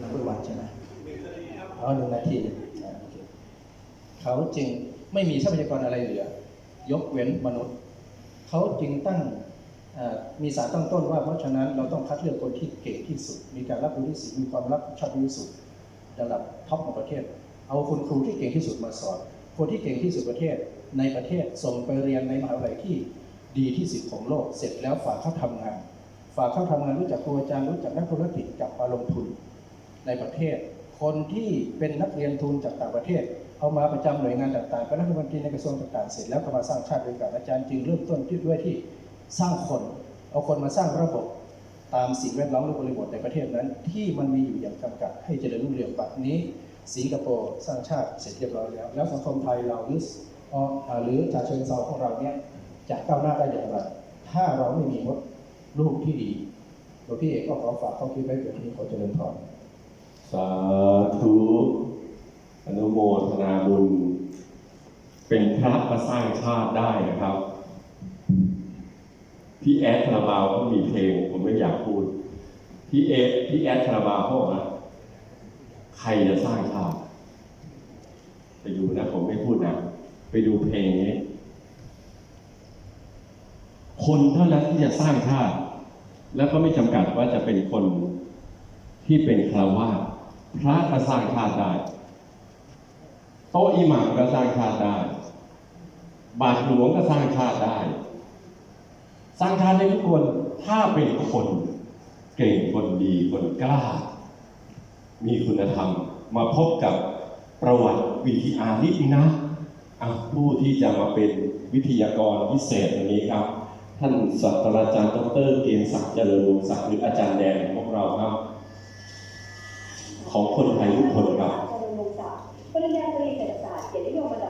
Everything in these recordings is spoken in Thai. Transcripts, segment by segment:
นัมเบอร์วันใช่ไหมอ๋อหนึ่งนาที่เขาจึงไม่มีทรัพยากรอะไรเหลือ ยกเว้นมนุษย์ เขาจึงตั้งมีสารตั้งต้นว่า เพราะฉะนั้นเราต้องคัดเลือกคนที่เก่งที่สุด มีการรับรู้ที่สุดมีความรับผิดชอบที่สุดระดับท็อปของประเทศ เอาคุณครูที่เก่งที่สุดมาสอน คนที่เก่งที่สุดประเทศในประเทศส่งไปเรียนในมหาวิทยาลัยที่ดีที่สุดของโลก เสร็จแล้วฝากเข้าทำงาน ฝากเข้าทำงานรู้จักครูอาจารย์รู้จักนักธุรกิจกลับมาลงทุน ในประเทศ คนที่เป็นนักเรียนทุนจากต่างประเทศ เอามาประจำหน่วยงานต่างๆเป็นรัฐมนตรีในกระทรวงต่างๆเสร็จแล้วก็มาสร้างชาติด้วยกันอาจารย์จึงเริ่มต้นที่ด้วยที่สร้างคน เอาคนมาสร้างระบบตามสิ่งแวดล้อมและบริบทในประเทศนั้น ที่มันมีอยู่อย่างจำกัดให้เจริญรุ่งเรืองแบบนี้ สิงคโปร์สร้างชาติเสร็จเรียบร้อยแล้ว แล้วสังคมไทยเราหรือหรือชาเชิงเซาของเราเนี่ยจะก้าวหน้าได้อย่างไร ถ้าเราไม่มีมดลูกที่ดีหลวงพี่เอกก็ขอฝากข้อคิดไว้เพื่อที่ขอเจริญพร สาธุ อนุโมทนาบุญ เป็นพระมาสร้างชาติได้นะครับ พี่แอดคาราบาวก็มีเพลง ผมไม่อยากพูด พี่เอพี่แอดคาราบาวเขาบอกว่าใครจะสร้างชาติ ไปดูนะ ผมไม่พูดนะ ไปดูเพลงนี้ คนเท่านั้นที่จะสร้างชาติ แล้วก็ไม่จำกัดว่าจะเป็นคนที่เป็นคราวาส พระก็สร้างชาติได้โต๊ะอิหมัมก็สร้างชาติได้ บาทหลวงก็สร้างชาติได้ สร้างชาติได้ทุกคนถ้าเป็นคนเก่งคนดีคนกล้า มีคุณธรรมมาพบกับประวัติวิทยานิดนึงนะผู้ที่จะมาเป็นวิทยากรพิเศษวันนี้ครับ ท่านศาสตราจารย์ดรเกียงศักดิ์เจริญวงศ์ศักดิ์หรืออาจารย์แดงของพวกเราครับ ของคนไทยทุกคนครับปริญญาตรีเศรษฐศาสตร์เกียรตินิยมระดับ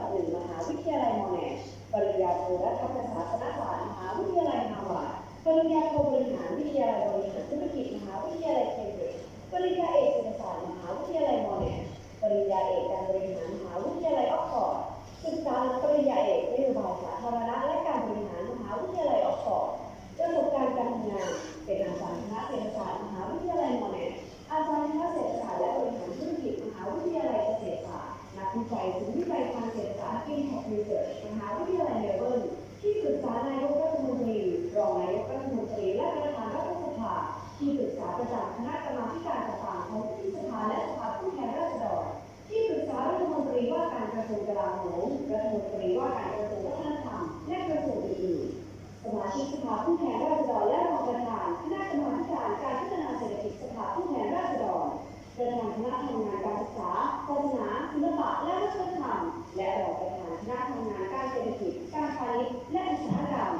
คณะกรรมาธิการต่างๆของที่สภาและสภาผู้แทนราษฎรที่ปรึกษารัฐมนตรีว่าการกระทรวงกลาโหมรัฐมนตรีว่าการกระทรวงวัฒนธรรมและกระทรวงอื่นๆสมาชิกสภาผู้แทนราษฎรและรองประธานคณะกรรมาธิการการพัฒนาเศรษฐกิจสภาผู้แทนราษฎรประธานคณะทำงานการศึกษาศาสนาศิลปะและวัฒนธรรมและรองประธานคณะทำงานการเศรษฐกิจการพาณิชย์และอุตสาหกรรม